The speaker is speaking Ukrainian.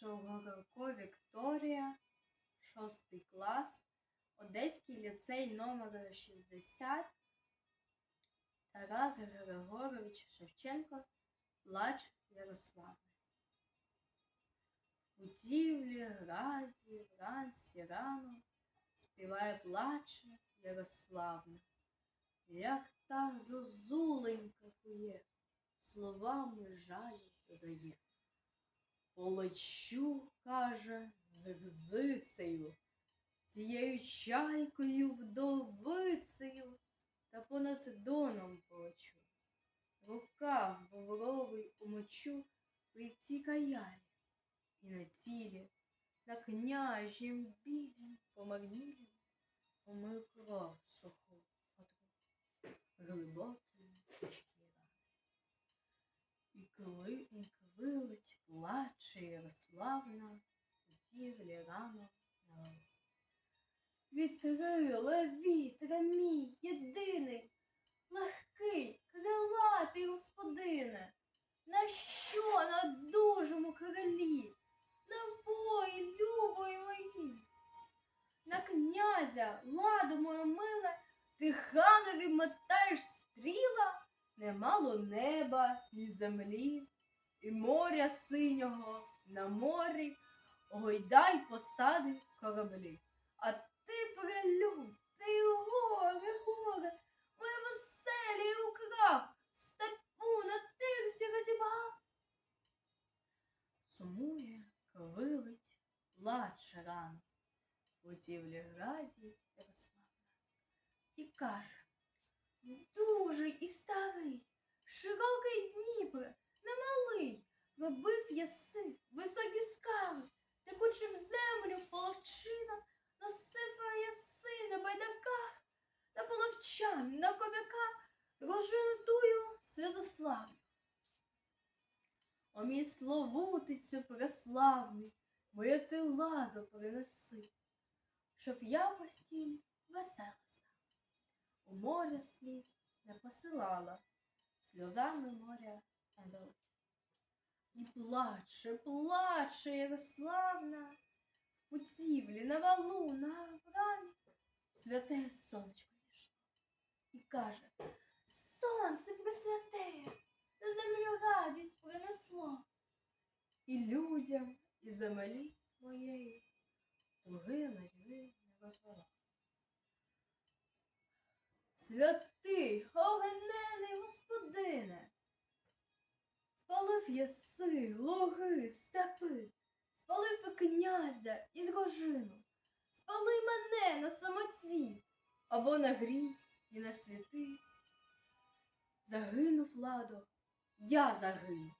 Чолгорко Вікторія, шостий клас, Одеський ліцей номер 60, Тарас Григорович Шевченко, плач Ярославни. В будівлі, граді, вранці рано співає плаче Ярославна, як та зозуленька кує, словами жалю додає. Полечу, каже, з гзицею, цією чайкою вдовицею, та понад доном полечу. Рукав бобровий умочу при цій каялі, і на тілі, на княжім білім помарнілім, помив кров суху отру, глибокі рани. І коли і квилить плаче Ярославна, дівлі рано на лаві. Вітриле, вітре мій єдиний, легкий, крилатий господине, на що на дужому крилі, на бої любої мої, на князя, ладу мою мила, ти ханові метаєш стріла, немало неба, ні землі, і моря синього на морі, гойдай посади кораблі. А ти прилюд, ти горе, горе, моє веселі украв, степу на тирсі розібрав. Сумує, кровилить, плаче рано, в будівлі граді Ярославна. І каже, дуже і старий, широкий Дніпр, вибив яси, високі скали, текучи в землю половчина, носив яси на байдаках, на половчан, на кобяках, дружину тую Святославлю. О мій словутицю преславний, моє ти ладо принеси, щоб я постійно весела стала. У моря сліз не посилала, сльозами моря. І плаче, плаче Ярославна, в путівлі, на валу, на брамі, святе сонечко зійшло. І каже, сонце пресвяте, на землю радість принесло. І людям, і землі моєї туги надії не розвело. Святий, огнений господине, спалив яси, луги, степи, спалив і князя і дружину, спали мене на самоті, або на грій і на святи. Загинув ладо, я загину.